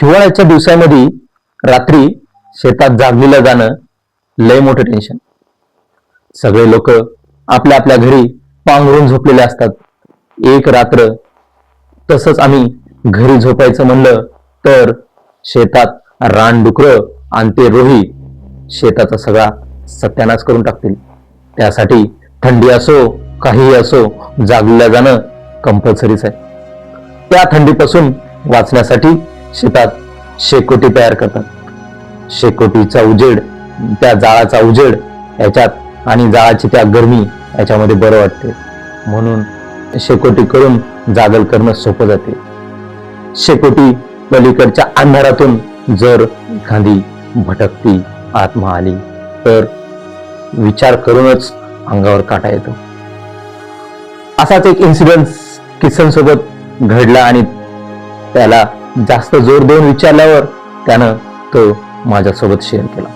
हिवाळ्याच्या दिवसामध्ये रात्री शेतात जागलेलं जाणं लय मोठं टेन्शन सगळे लोक आपल्या आपल्या घरी पांघरून झोपलेले असतात. एक रात्र तसंच आम्ही घरी झोपायचं म्हणलं तर शेतात रानडुकर आणि ते रोही शेताचा सगळा सत्यानाश करून टाकतील. त्यासाठी थंडी असो काहीही असो जागलेलं जाणं कंपल्सरीच आहे. त्या थंडीपासून वाचण्यासाठी शेतात शेकोटी तयार करतात. शेकोटीचा उजेड त्या जाळाचा उजेड याच्यात आणि जाळाची त्या गरमी याच्यामध्ये बरं वाटते. म्हणून शेकोटी करून जागल करणं सोपं जाते. शेकोटी पलीकडच्या अंधारातून जर एखादी भटकती आत्मा आली तर विचार करूनच अंगावर काटा येतो. असाच एक इन्सिडन्स किसन सोबत घडला आणि त्याला जास्त जोर देऊन विचारल्यावर त्यानं तो माझ्यासोबत शेअर केला.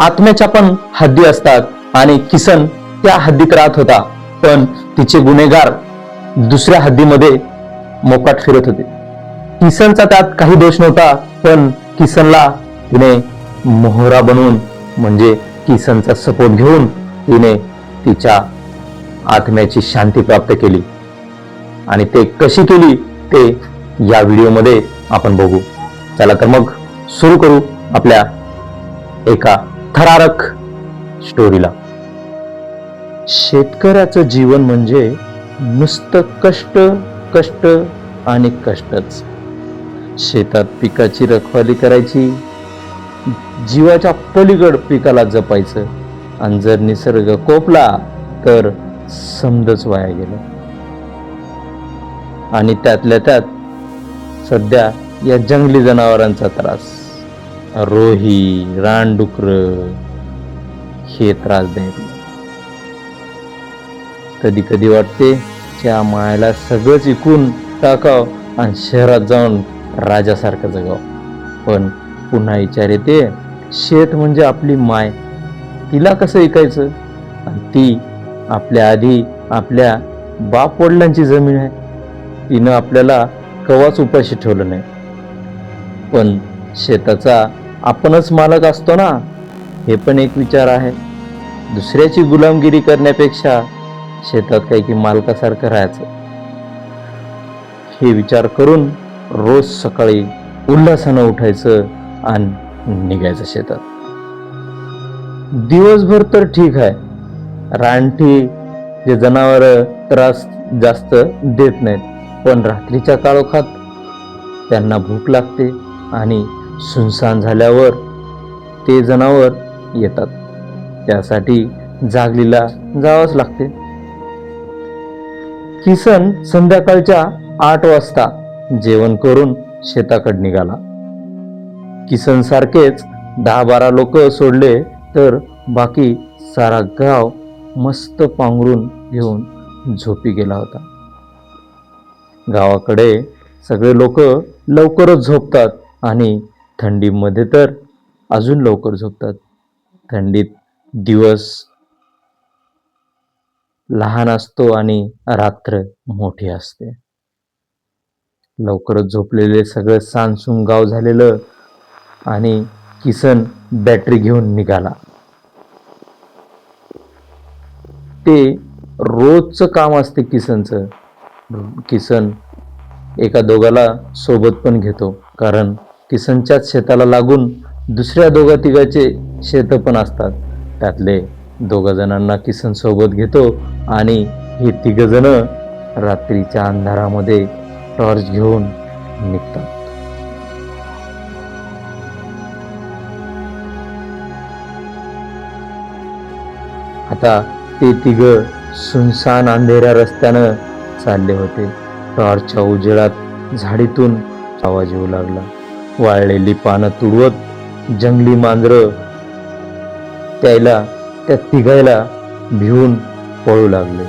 आत्म्याच्या पण हद्दी असतात आणि किसन त्या हद्दीत राहत होता पण तिचे गुन्हेगार दुसऱ्या हद्दीमध्ये मोकाट फिरत होते. किसनचा त्यात काही दोष नव्हता पण किसनला तिने मोहरा बनवून म्हणजे किसनचा सपोर्ट घेऊन तिने तिच्या आत्म्याची शांती प्राप्त केली. आणि ते कशी केली ते या व्हिडिओमध्ये आपण बघू. चला तर मग सुरू करू आपल्या एका थरारक स्टोरीला शेतकऱ्याचं जीवन म्हणजे नुसतं कष्ट कष्ट आणि कष्टच. शेतात पिकाची रखवाली करायची जीवाच्या पलीकड पिकाला जपायचं आणि जर निसर्ग कोपला तर समजच वाया गेलं. आणि त्यातल्या त्यात सध्या या जंगली जनावरांचा त्रास. रोही रानडुकर हे त्रास द्यायला कधी कधी वाटते त्या मायाला सगळंच इकून टाकाव आणि शहरात जाऊन राजासारखं जगाव. पण पुन्हा विचार येते शेत म्हणजे आपली माय. तिला कसं ऐकायचं आणि ती आपल्या आधी आपल्या बाप वडिलांची जमीन आहे. तिनं आपल्याला कवाच उपाशी ठेवलं नाही. पण शेताचा आपणच मालक असतो ना हे पण एक विचार आहे. दुसऱ्याची गुलामगिरी करण्यापेक्षा शेतात काही की मालकासारखं राहायचं. हे विचार करून रोज सकाळी उल्हासानं उठायचं आणि निघायचं शेतात. दिवसभर तर ठीक आहे. रानटी जे जनावर त्रास जास्त देत नाहीत. पण रात्रीच्या काळोखात त्यांना भूक लागते आणि सुनसान झाल्यावर ते जनावर येतात. त्यासाठी जागलीला जावंच लागते. किसन संध्याकाळच्या आठ वाजता जेवण करून शेताकडे निघाला. किसन सारखेच दहा बारा लोक सोडले तर बाकी सारा गाव मस्त पांघरून घेऊन झोपी गेला होता. गावाकडे सगळे लोक लवकरच झोपतात आणि थंडीमध्ये तर अजून लवकर झोपतात. थंडीत दिवस लहान असतो आणि रात्र मोठी असते. लवकरच झोपलेले सगळं सांसून गाव झालेलं आणि किसन बॅटरी घेऊन निघाला. ते रोजचं काम असते किसनचं. किसन एका दोघाला सोबत पण घेतो. कारण किसनच्याच शेताला लागून दुसऱ्या दोघा तिघाचे शेत पण असतात. त्यातले दोघा जणांना किसन सोबत घेतो आणि हे तिघ जण रात्रीच्या अंधारामध्ये टॉर्च घेऊन निघतात. आता ते तिघ सुनसान अंधेऱ्या रस्त्यानं चालले होते. टॉर्चच्या उजेडात झाडीतून आवाज येऊ लागला. वाळलेली पानं तुडवत जंगली मांजरं त्याला त्या तिघायला भिवून पळू लागले.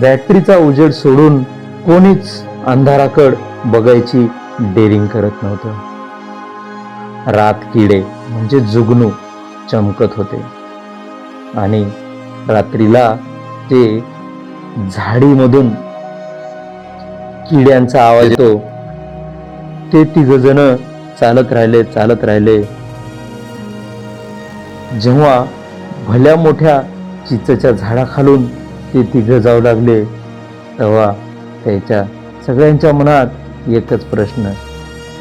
बॅटरीचा उजेड सोडून कोणीच अंधाराकड बघायची डेरिंग करत नव्हतं. रात किडे म्हणजे जुगनू चमकत होते. आणि रात्रीला ते झाडीमधून किड्यांचा आवाज येतो. ते तिघ जण चालत राहिले चालत राहिले. जेव्हा भल्या मोठ्या चिचच्या झाडाखालून ते तिघ जाऊ लागले तेव्हा त्याच्या सगळ्यांच्या मनात एकच प्रश्न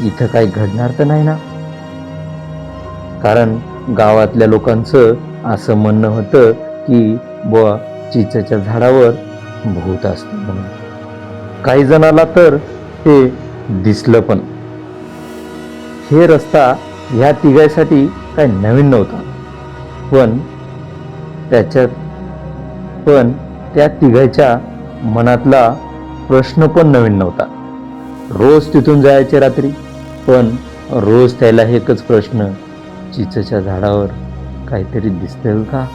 इथं काही घडणार तर नाही ना? कारण गावातल्या लोकांचं असं म्हणणं होतं की बुवा चिचच्या झाडावर भूत असते म्हणून. काही जणाला तर ते दिसलं पण. हे रस्ता ह्या तिघासाठी काही नवीन नव्हता. पण त्याच्यात पण त्या तिघाच्या मनातला प्रश्न पण नवीन नव्हता. रोज तिथून जायचे रात्री पण रोज त्याला एकच प्रश्न चिचच्या झाडावर काहीतरी दिसतं का?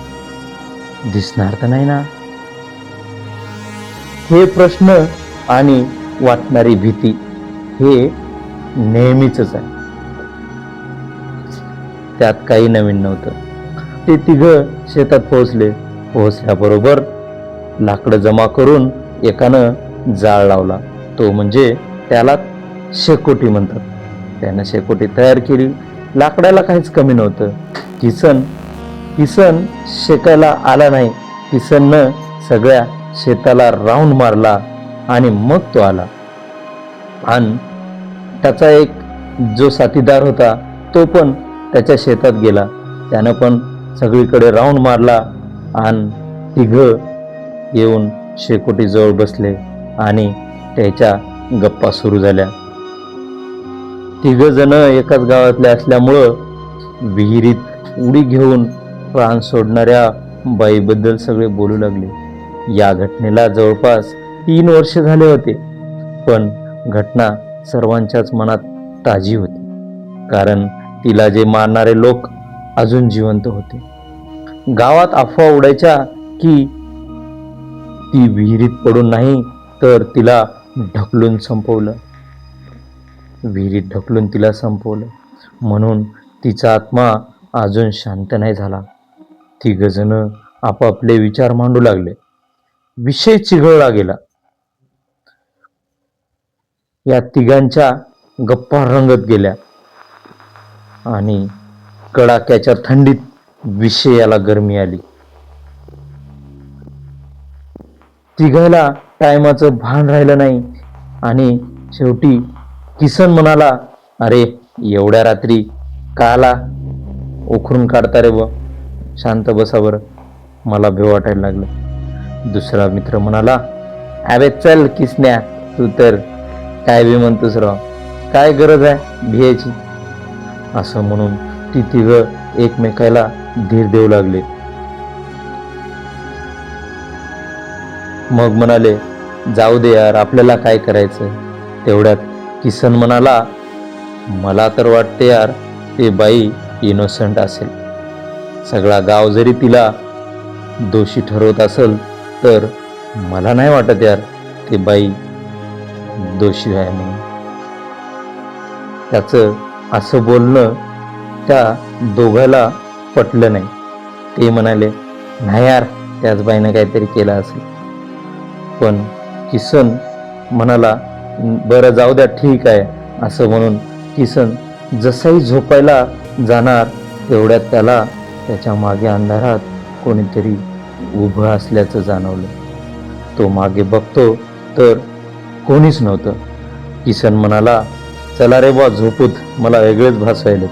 दिसणार तर नाही ना. हे प्रश्न आणि वाटणारी भीती हे नेहमीच आहे. त्यात काही नवीन नव्हतं. ते तिघं शेतात पोहोचले. पोहोचल्याबरोबर लाकडं जमा करून एकानं जाळ लावला. तो म्हणजे त्याला शेकोटी म्हणतात. त्यानं शेकोटी तयार केली. लाकडाला काहीच कमी नव्हतं. किसन किसन शेकायला आला नाही. किसननं सगळ्या शेताला राऊंड मारला आणि मग तो आला. आणि त्याचा एक जो साथीदार होता तो पण त्याच्या शेतात गेला. त्यानं पण सगळीकडे राऊंड मारला आणि तिघं येऊन शेकोटीजवळ बसले आणि त्याच्या गप्पा सुरू झाल्या. तिघं जण एकाच गावातले असल्यामुळं विहिरीत उडी घेऊन प्राण सोडणाऱ्या बाईबद्दल सगळे बोलू लागले. या घटनेला जवळपास तीन वर्ष झाले होते. पण घटना सर्वांच्याच मनात ताजी होती. कारण तिला जे मारणारे लोक अजून जिवंत होते. गावात अफवा उडायच्या की ती विहिरीत पडून नाही तर तिला ढकलून संपवलं. विहिरीत ढकलून तिला संपवलं. म्हणून तिचा आत्मा अजून शांत नाही झाला. ती गजनं आपापले विचार मांडू लागले. विषय चिघळला गेला. या तिघांच्या गप्पा रंगत गेल्या. आणि कडाक्याच्या थंडीत विषयाला गरमी आली. तिघायला टायमाचं भान राहिलं नाही. आणि शेवटी किसन म्हणाला अरे एवढ्या रात्री काला उखरून काढता रे व शांत बसा मला भेव वाटायला लागलं. दुसरा मित्र म्हणाला अरे चल किसण्या तू तर काय बी म्हणतोस राव. काय गरज आहे भियाची असं म्हणून ती तिघ एकमेकाला धीर देऊ लागले. मग म्हणाले जाऊ दे यार आपल्याला काय करायचं तेवढ्यात किसन म्हणाला मला तर वाटते यार ते बाई इनोसंट असेल. सगळा गाव जरी तिला दोषी ठरवत असेल तर मला नाही वाटत यार ते बाई दोषी आहे म्हणून. त्याचं असं बोलणं त्या दोघाला पटलं नाही. ते म्हणाले नाही यार त्याच बाईनं काहीतरी केलं असेल. पण किसन म्हणाला बरं जाऊ द्या ठीक आहे असं म्हणून किसन जसाही झोपायला जाणार तेवढ्यात त्याला त्याच्यामागे अंधारात कोणीतरी उभं असल्याचं जाणवलं. तो मागे बघतो तर कोणीच नव्हतं. किसन म्हणाला चला रे बा झोपूत मला वेगळेच भासायले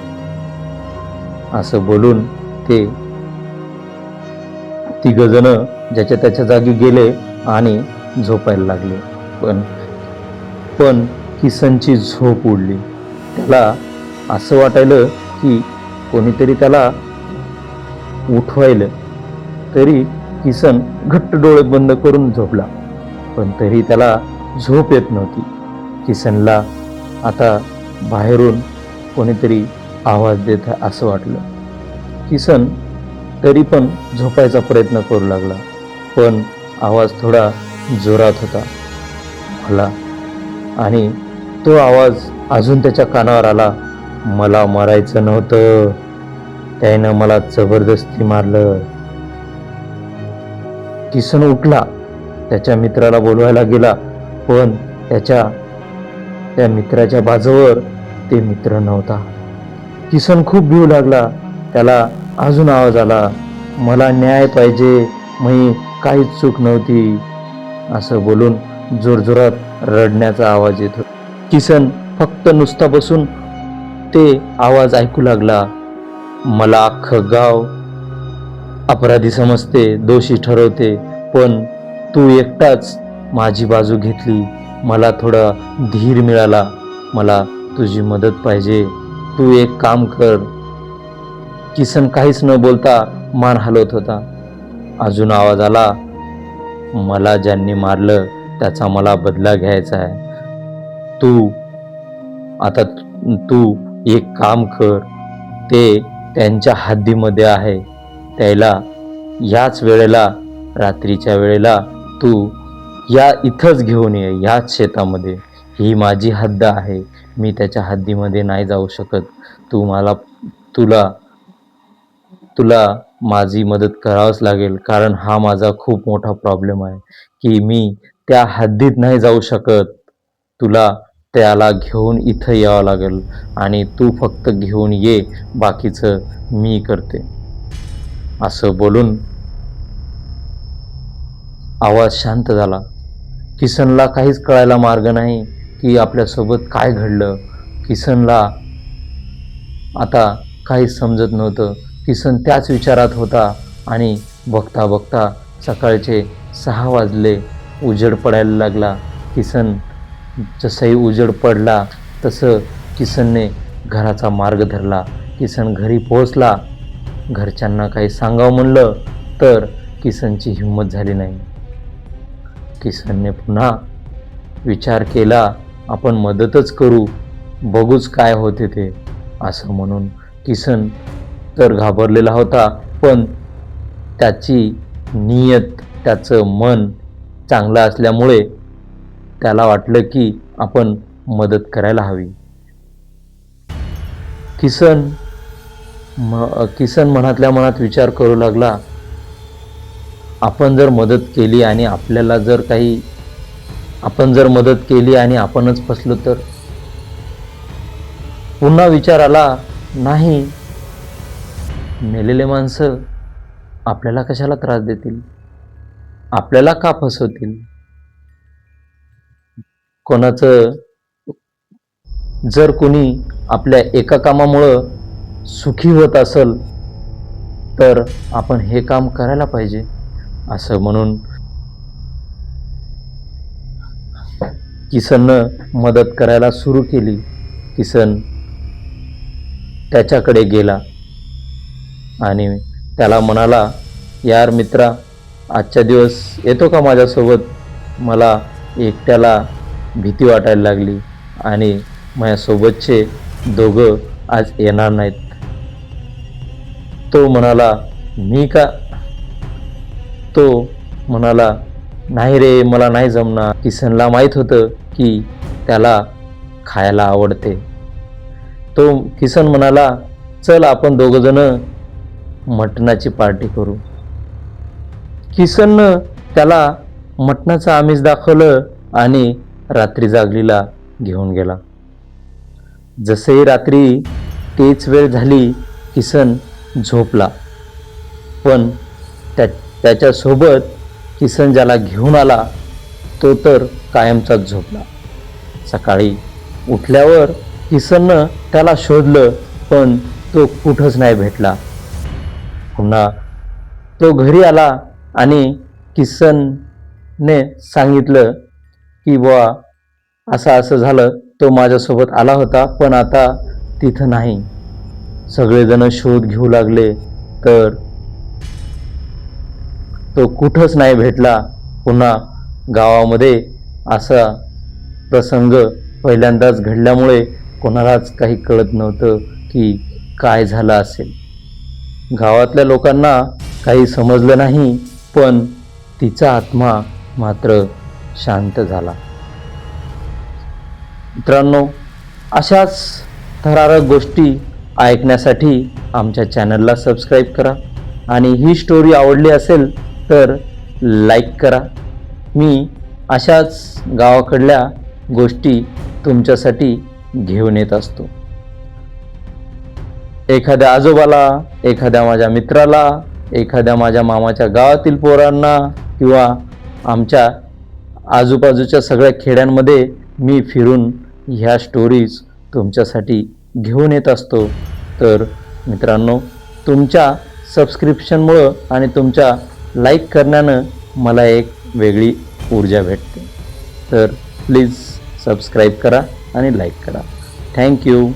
असं बोलून ते तिघजण ज्याच्या त्याच्या जागी गेले आणि झोपायला लागले. पण पण किसनची झोप उडली. त्याला असं वाटायलं की कोणीतरी त्याला उठवायलं. तरी किसन घट्ट डोळे बंद करून झोपला पण तरी त्याला झोप येत नव्हती. किसनला आता बाहेरून कोणीतरी आवाज देत आहे असं वाटलं. किसन तरी पण झोपायचा प्रयत्न करू लागला पण आवाज थोडा जोरात होता. मला आणि तो आवाज अजून त्याच्या कानावर आला. मला मरायचं नव्हतं. त्यानं मला जबरदस्ती मारलं. किसन उठला. त्याच्या मित्राला बोलवायला गेला पण त्याच्या त्या मित्राच्या बाजूवर ते मित्र नव्हता. किसन खूप भिऊ लागला. त्याला अजून आवाज आला मला न्याय पाहिजे मी काहीच चूक नव्हती असं बोलून जोरजोरात रडण्याचा आवाज येत होता. किसन फक्त नुसता बसून ते आवाज ऐकू लागला मला अख्खं गाव अपराधी समजते दोषी ठरवते पण तू एकटाच माझी बाजू घेतली. मला थोडा धीर मिळाला. मला तुझी मदत पाहिजे. तू एक काम कर. किसन काहीच न बोलता मान हलवत होता. अजून आवाज आला मला ज्यांनी मारलं त्याचा मला बदला घ्यायचा आहे. तू आता तू- तू एक काम कर. ते त्यांच्या हद्दीमध्ये आहे. त्याला याच वेळेला रात्रीच्या वेळेला तू या इथंच घेऊन ये याच शेतामध्ये. ही माझी हद्द आहे. मी त्याच्या हद्दीमध्ये नाही जाऊ शकत. तू मला तुला तुला माझी मदत करावंच लागेल. कारण हा माझा खूप मोठा प्रॉब्लेम आहे. की मी त्या हद्दीत नाही जाऊ शकत. तुला त्याला घेऊन इथं यावं लागेल. आणि तू फक्त घेऊन ये. बाकीचं मी करते. असं बोलून आवाज शांत झाला. किसनला काहीच कळायला मार्ग नाही की आपल्यासोबत काय घडलं. किसनला आता काहीच समजत नव्हतं. किसन त्याच विचारात होता आणि बघता बघता सकाळचे सहा वाजले. उजेड पडायला लागला. किसन जसंही उजेड पडला तसं किसनने घराचा मार्ग धरला. किसन घरी पोहोचला. घरच्यांना काही सांगावं म्हणलं तर किसनची हिंमत झाली नाही. किसनने पुन्हा विचार केला आपण मदतच करू बघूच काय होते ते असं म्हणून किसन तर घाबरलेला होता पण त्याची नियत त्याचं मन चांगलं असल्यामुळे त्याला वाटलं की आपण मदत करायला हवी. किसन किसन मनातल्या मनात विचार करू लागला आपण जर मदत केली आणि आपल्याला जर काही आपण जर मदत केली आणि आपणच फसलो तर? पुन्हा विचार आला नाही. मेलेले माणसं आपल्याला कशाला त्रास देतील? आपल्याला का फसवतील? कोणाचं जर कोणी आपल्या एका कामामुळं सुखी होत असेल तर आपण हे काम करायला पाहिजे असं म्हणून किसननं मदत करायला सुरू केली. किसन त्याच्याकडे गेला आणि त्याला म्हणाला यार मित्रा आजच्या दिवस येतो का माझ्यासोबत? मला एकट्याला भीती वाटायला लागली आणि माझ्यासोबतचे दोघं आज येणार नाहीत. तो म्हणाला मी का? तो म्हणाला नाही रे मला नाही जमणार. किसनला माहीत होतं की त्याला खायला आवडते. तो किसन म्हणाला चल आपण दोघंजणं मटणाची पार्टी करू. किसननं त्याला मटणाचं आमिष दाखवलं आणि रात्री जागलीला घेऊन गेला. जसंही रात्री तेच वेळ झाली किसन झोपला. पण त्या त्याच्यासोबत किसन ज्याला घेऊन आला तो तर कायमचाच झोपला. सकाळी उठल्यावर किसननं त्याला शोधलं पण तो कुठंच नाही भेटला. पुन्हा तो घरी आला आणि किसनने सांगितलं की बुवा असं असं झालं तो माझ्यासोबत आला होता पण आता तिथं नाही. सगळेजण शोध घेऊ लागले तर तो कुठंच नाही भेटला. पुन्हा गावामध्ये असा प्रसंग पहिल्यांदाच घडल्यामुळे कोणालाच काही कळत नव्हतं की काय झालं असेल. गावातल्या लोकांना काही समजलं नाही पण तिचा आत्मा मात्र शांत झाला. मित्रांनो अशाच थरारक गोष्टी ऐकण्यासाठी आमच्या चॅनलला सबस्क्राईब करा आणि ही स्टोरी आवडली असेल तर लाईक करा. मी अशाच गावाकडल्या गोष्टी तुमच्यासाठी घेऊन येत असतो. एखाद्या आजोबाला एखाद्या माझ्या मित्राला एखाद्या माझ्या मामाच्या गावातील पोरांना किंवा आमच्या आजूबाजूच्या सगळ्या खेड्यांमध्ये मी फिरून ह्या स्टोरीज तुमच्यासाठी घेऊन येत असतो. तर मित्रांनो तुमच्या सबस्क्रिप्शनमुळं आणि तुमच्या लाईक करण्यानं मला एक वेगळी ऊर्जा भेटते. तर प्लीज सबस्क्राईब करा आणि लाईक करा. थँक्यू